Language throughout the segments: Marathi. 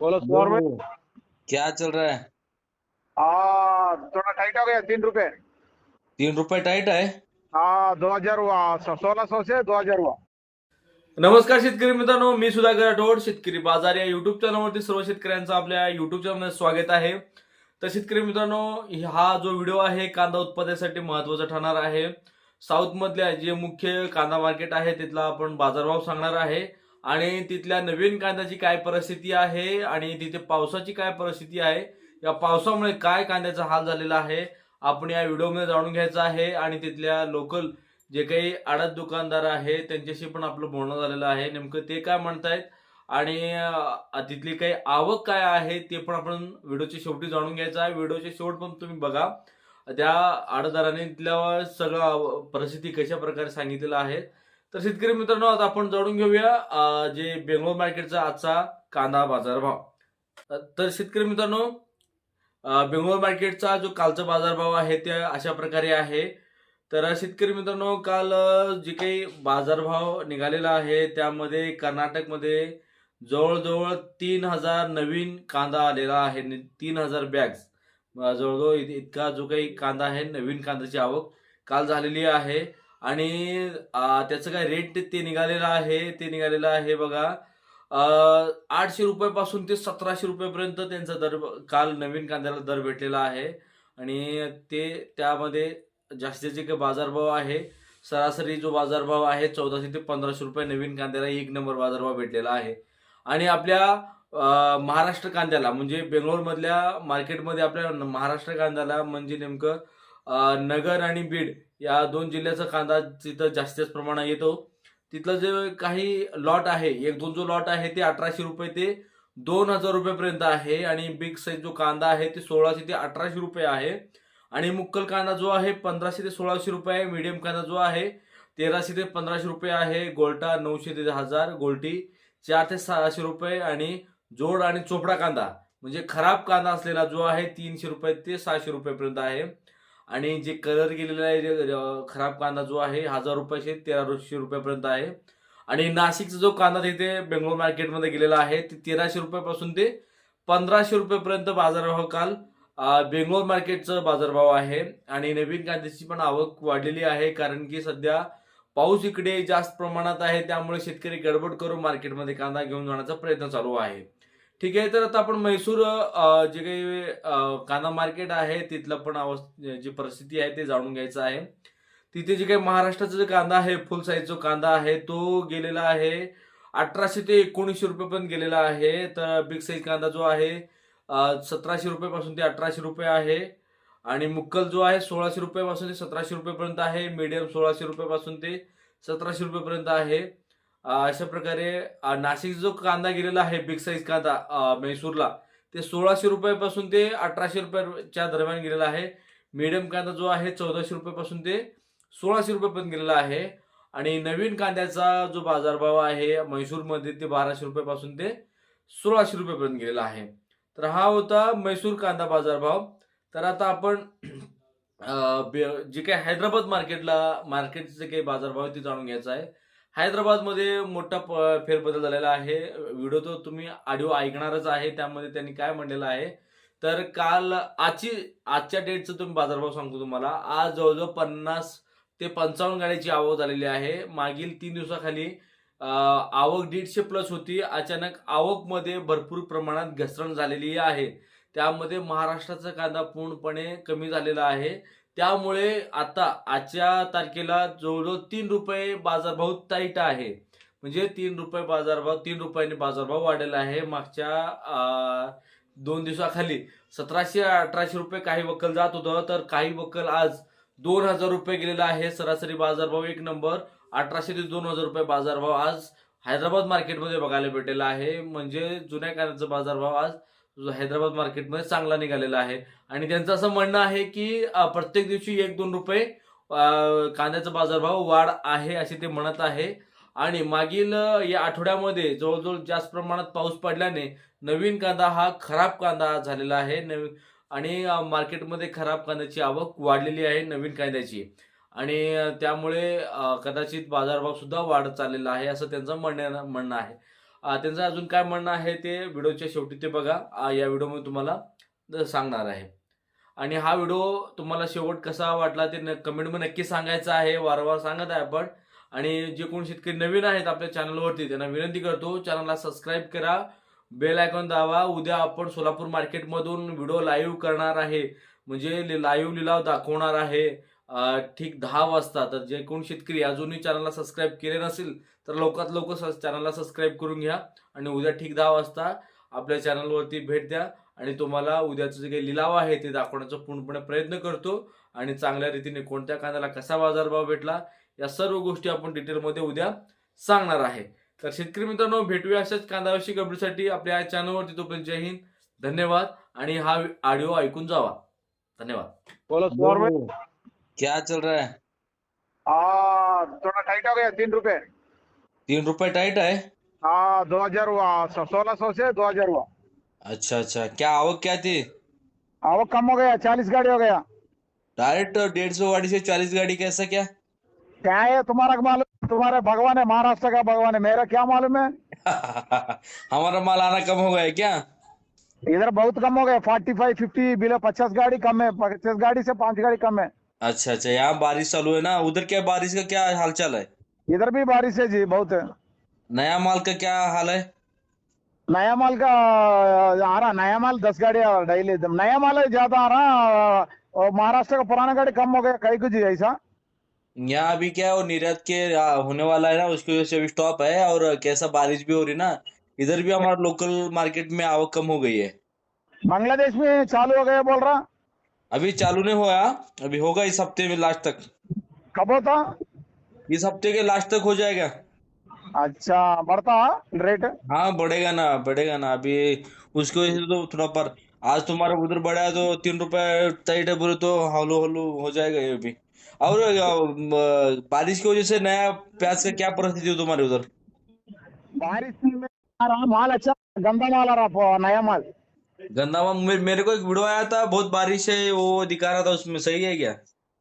बोलो सौ रुपए क्या चल रहा है? हाँ थोड़ा टाइट हो गया तीन रुपए। तीन रुपए टाइट आहे हाँ दो हजार हुआ सोलह सौ से दो हजार हुआ। नमस्कार शेतकरी मित्रांनो मी सुधाकर राठोड शेतकरी बाजार या युट्यूब चॅनलवरती सर्व शेतकऱ्यांचं आपल्या युट्यूब चॅनलमध्ये स्वागत आहे. तर शेतकरी मित्रांनो हा जो व्हिडिओ आहे कांदा उत्पादनासाठी महत्त्वाचा ठरणार आहे. साऊथ मधल्या जे मुख्य कांदा मार्केट आहे तिथला आपण बाजारभाव सांगणार आहे. आणि तिथल्या नवीन कांद्याची काय परिस्थिती आहे आणि तिथे पावसाची काय परिस्थिती आहे या पावसामुळे काय कांद्याचा हाल झालेला आहे आपण या व्हिडिओमध्ये जाणून घ्यायचं आहे. आणि तिथल्या लोकल जे काही आडत दुकानदार आहे त्यांच्याशी पण आपलं बोलणं झालेलं आहे. नेमकं ते काय म्हणतायत आणि तिथली काही आवक काय आहे ते पण आपण व्हिडिओच्या शेवटी जाणून घ्यायचं आहे. व्हिडिओच्या शेवट पण तुम्ही बघा. त्या आडदाराने तिथल्या सगळं परिस्थिती कशा प्रकारे सांगितलेलं आहे तर शेतकरी मित्रांनो आता आपण जाणून घेऊया जे बेंगलोर मार्केटचा आजचा कांदा बाजारभाव. तर शेतकरी मित्रांनो बेंगलोर मार्केटचा जो कालचा बाजारभाव आहे ते अशा प्रकारे आहे. तर शेतकरी मित्रांनो काल जे काही बाजारभाव निघालेला आहे त्यामध्ये कर्नाटकमध्ये जवळजवळ तीन हजार नवीन कांदा आलेला आहे तीन हजार बॅग्स जवळजवळ इतका जो काही कांदा आहे नवीन कांद्याची आवक काल झालेली आहे. आणि त्याचं काय रेट ते निघालेलं आहे ते निघालेलं आहे बघा. आठशे रुपयापासून ते सतराशे रुपयापर्यंत त्यांचा दर काल नवीन कांद्याला दर भेटलेला आहे. आणि ते त्यामध्ये जास्तीचे काही बाजारभाव आहे. सरासरी जो बाजारभाव आहे चौदाशे ते पंधराशे रुपये नवीन कांद्याला एक नंबर बाजारभाव भेटलेला आहे. आणि आपल्या महाराष्ट्र कांद्याला म्हणजे बेंगलोरमधल्या मार्केटमध्ये आपल्या महाराष्ट्र कांद्याला म्हणजे नेमकं नगर आणि बीड या दोन जिल्ह्याचा कांदा तिथं जास्तीच प्रमाणात येतो. तिथलं जे काही लॉट आहे एक दोन जो लॉट आहे ते अठराशे रुपये ते दोन हजार रुपयेपर्यंत आहे आणि बिग साईज जो कांदा आहे ते सोळाशे ते अठराशे रुपये आहे. आणि मुक्कल कांदा जो आहे पंधराशे ते सोळाशे रुपये आहे मीडियम कांदा जो आहे तेराशे ते पंधराशे रुपये आहे गोल्टा नऊशे ते हजार गोल्टी चार ते सहाशे रुपये आणि जोड आणि चोपडा कांदा म्हणजे खराब कांदा असलेला जो आहे तीनशे रुपये ते सहाशे रुपयेपर्यंत आहे. आणि जे कलर गेलेला आहे जे, खराब कांदा जो आहे हजार रुपयाचे तेराशे रुपयापर्यंत आहे. आणि नाशिकचा जो कांदा तिथे बेंगलोर मार्केटमध्ये गेलेला आहे ते तेराशे रुपयापासून ते पंधराशे रुपयेपर्यंत बाजारभाव काल बेंगलोर मार्केटचं बाजारभाव आहे. आणि नवीन कांद्याची पण आवक वाढलेली आहे कारण की सध्या पाऊस इकडे जास्त प्रमाणात आहे त्यामुळे शेतकरी गडबड करून मार्केटमध्ये कांदा घेऊन जाण्याचा प्रयत्न चालू आहे. ठीक आहे तर आता आपण म्हैसूर जे काही कांदा मार्केट आहे तिथलं पण अवस्थ जी परिस्थिती आहे ते जाणून घ्यायचं आहे. तिथे जे काही महाराष्ट्राचा जो कांदा आहे फुल साईज जो कांदा आहे तो गेलेला आहे अठराशे ते एकोणीसशे रुपये पण गेलेला आहे. तर बिग साईज कांदा जो आहे सतराशे रुपयापासून ते अठराशे रुपये आहे. आणि मुक्कल जो आहे सोळाशे रुपयापासून ते सतराशे रुपयेपर्यंत आहे. मीडियम सोळाशे रुपयापासून ते सतराशे रुपयेपर्यंत आहे. अशा प्रकारे नाशिक जो कांदा गेलेला आहे बिग साईज कांदा मैसूरला म्हैसूरला ते सोळाशे रुपयापासून ते अठराशे रुपयाच्या दरम्यान गेलेला आहे. मीडियम कांदा जो आहे चौदाशे रुपयापासून ते सोळाशे रुपयेपर्यंत गेलेला आहे. आणि नवीन कांद्याचा जो बाजारभाव आहे म्हैसूरमध्ये ते बाराशे रुपयापासून ते सोळाशे रुपयेपर्यंत गेलेला आहे. तर हा होता मैसूर कांदा बाजारभाव. तर आता आपण बे- जे काही हैदराबाद मार्केटला मार्केटचे काही बाजारभाव ते जाणून घ्यायचा आहे. हैदराबादमध्ये मोठा प- फेरबदल झालेला आहे. व्हिडिओ तो तुम्ही ऑडिओ ऐकणारच आहे त्यामध्ये त्यांनी काय म्हणलेलं आहे? तर काल आजची आजच्या डेटचं तुम्ही बाजारभाव सांगतो तुम्हाला. आज जवळजवळ पन्नास ते पंचावन्न गाड्याची आवक झालेली आहे. मागील तीन दिवसाखाली आवक दीडशे प्लस होती. अचानक आवकमध्ये भरपूर प्रमाणात घसरण झालेली आहे. त्यामध्ये महाराष्ट्राचा कांदा पूर्णपणे कमी झालेला आहे. त्यामुळे आता आजच्या तारखेला जवळजवळ तीन रुपये बाजारभाव टाईट आहे. म्हणजे तीन रुपये बाजारभाव तीन रुपयांनी बाजारभाव वाढलेला आहे. मागच्या दोन दिवसाखाली सतराशे अठराशे रुपये काही वक्कल जात होतं. तर काही वक्कल आज दोन हजार रुपये गेलेला आहे. सरासरी बाजारभाव एक नंबर. अठराशे ते दोन हजार रुपये बाजारभाव आज हैदराबाद मार्केटमध्ये बघायला भेटेला आहे. म्हणजे जुन्या कांद्याचा बाजारभाव आज हैदराबाद मार्केटमध्ये चांगला निघालेला आहे. आणि त्यांचं असं म्हणणं आहे की प्रत्येक दिवशी एक दोन रुपये कांद्याचा बाजारभाव वाढ आहे असे ते म्हणत आहे. आणि मागील या आठवड्यामध्ये जवळजवळ जास्त प्रमाणात पाऊस पडल्याने नवीन कांदा हा खराब कांदा झालेला आहे. नवीन आणि मार्केटमध्ये खराब कांद्याची आवक वाढलेली आहे नवीन कांद्याची. आणि त्यामुळे कदाचित बाजारभाव सुद्धा वाढत चाललेला आहे असं त्यांचं म्हणणं म्हणणं आहे. त्यांचं अजून काय म्हणणं आहे ते व्हिडिओच्या शेवटी ते बघा. या व्हिडिओमध्ये तुम्हाला सांगणार आहे. आणि हा व्हिडिओ तुम्हाला शेवट कसा वाटला ते न- कमेंटमध्ये नक्की सांगायचं आहे. वारंवार सांगत आहे आपण. आणि जे कोण शेतकरी नवीन आहेत आपल्या चॅनलवरती त्यांना विनंती करतो चॅनलला सबस्क्राईब करा. बेल आयकॉन दावा उद्या आपण सोलापूर मार्केटमधून व्हिडिओ लाईव्ह करणार आहे. म्हणजे लाईव्ह लिलाव दाखवणार आहे. ठीक दहा वाजता. तर जे कोण शेतकरी अजूनही चॅनलला सबस्क्राईब केले नसेल तर लवकरात लवकर चॅनलला सबस्क्राईब करून घ्या आणि उद्या ठीक दहा वाजता आपल्या चॅनलवरती भेट द्या आणि तुम्हाला उद्याचं जे काही लिलाव आहे ते दाखवण्याचा पूर्णपणे प्रयत्न करतो आणि चांगल्या रीतीने कोणत्या कांद्याला कसा बाजारभाव भेटला या सर्व गोष्टी आपण डिटेलमध्ये उद्या सांगणार आहे. तर शेतकरी मित्रांनो भेटूया अशाच कांदाविषयी गबडीसाठी आपल्या या चॅनलवरती तोपर्यंत जय हिंद धन्यवाद आणि हा ऑडिओ ऐकून जावा. धन्यवाद. क्या चल रहा है? हाँ थोड़ा टाइट हो गया तीन रुपए। तीन रुपए टाइट है? हाँ दो हज़ार हुआ सोलह सौ से दो हज़ार हुआ। अच्छा अच्छा। क्या आवक क्या थी? आवक कम हो गया चालीस गाड़ी हो गया। डायरेक्ट डेढ़ सौ गाड़ी से चालीस गाड़ी कैसा क्या? क्या है तुम्हारा मालूम? तुम्हारे भगवान है महाराष्ट्र का भगवान है मेरा क्या मालूम है? हमारा माल आना कम हो गया क्या? इधर बहुत कम हो गया फोर्टी फाइव फिफ्टी बिलो पचास गाड़ी कम है पचास गाड़ी से पाँच गाड़ी कम है। अच्छा अच्छा यहाँ बारिश चालू है ना? उधर क्या बारिश का क्या हालचाल है? इधर भी बारिश है जी बहुत। है नया माल का क्या हाल है? नया माल का आ रहा नया माल दस गाड़ी डेली नया माल ज़्यादा आ रहा और महाराष्ट्र का पुराना गाड़ी कम हो गया कई कुछ ऐसा। यहाँ अभी क्या है वो निर्यात के होने वाला है ना उसकी वजह से अभी स्टॉप है और कैसा बारिश भी हो रही ना इधर भी हमारा लोकल मार्केट में आवक कम हो गई है। बांग्लादेश में चालू हो गया बोल रहा। अभी चालू नहीं हुआ अभी होगा इस हफ़्ते में लास्ट तक। कब होता? इस हफ़्ते के लास्ट तक हो जाएगा। अच्छा बढ़ता रेट हाँ बढ़ेगा ना बढ़ेगा ना अभी उसकी वजह से तो थोड़ा पर आज तुम्हारा उधर बढ़ा है तो तीन रुपए है बोले तो हलू हलू हो जाएगा ये भी। और बारिश की वजह से नया प्याज का क्या परिस्थिति है तुम्हारे उधर? बारिश में माल अच्छा गंदा माल आ रहा नया माल। गंदा माल मे- मेरे को एक वीडियो आया था बहुत बारिश है वो दिखा रहा था उसमें सही है क्या?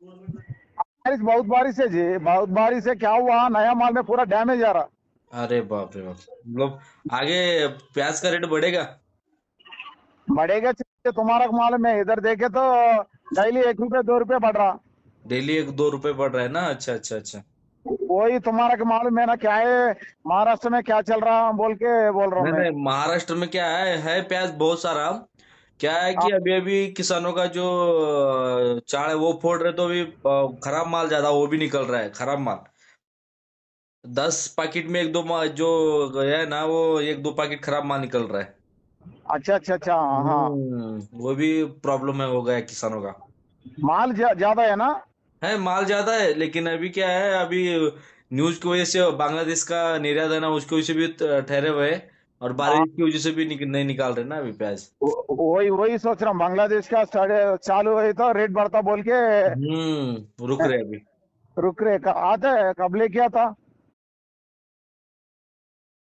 बारिश बहुत बारिश है जी बहुत बारिश है क्या हुआ नया माल में पूरा डैमेज आ रहा। अरे बाप रे बाप मतलब आगे प्याज का रेट बढ़ेगा? बढ़ेगा तुम्हारा माल में इधर देखे तो डेली एक रुपये दो रुपये बढ़ रहा। डेली एक दो रुपए बढ़ रहा है ना? अच्छा अच्छा अच्छा। वही तुम्हारा के मालूम है ना क्या है? महाराष्ट्र में क्या चल रहा बोल के बोल रहा हूँ नहीं नहीं महाराष्ट्र में क्या है? है प्याज बहुत सारा। क्या है कि अभी अभी किसानों का जो चाड़ है वो फोड़ रहे तो अभी खराब माल ज़्यादा वो भी निकल रहा है खराब माल। दस पैकेट में एक दो मा- जो है ना वो एक दो पैकेट खराब माल निकल रहा है। अच्छा अच्छा अच्छा हाँ। हम्म, वो भी प्रॉब्लम है हो गया किसानों का। माल ज्या- ज़्यादा है ना? है माल ज़्यादा है लेकिन अभी क्या है अभी न्यूज़ की वजह से बांग्लादेश का निर्यात है ना उसकी वजह से भी ठहरे हुए हैं और बारिश की वजह से भी निक, नहीं निकाल रहे ना अभी प्याज। वही वही सोच रहा हूँ बांग्लादेश का चालू हुई तो रेट बढ़ता बोल के हम्म रुक रहे अभी। रुक रहे आता है कब ले लेके आता?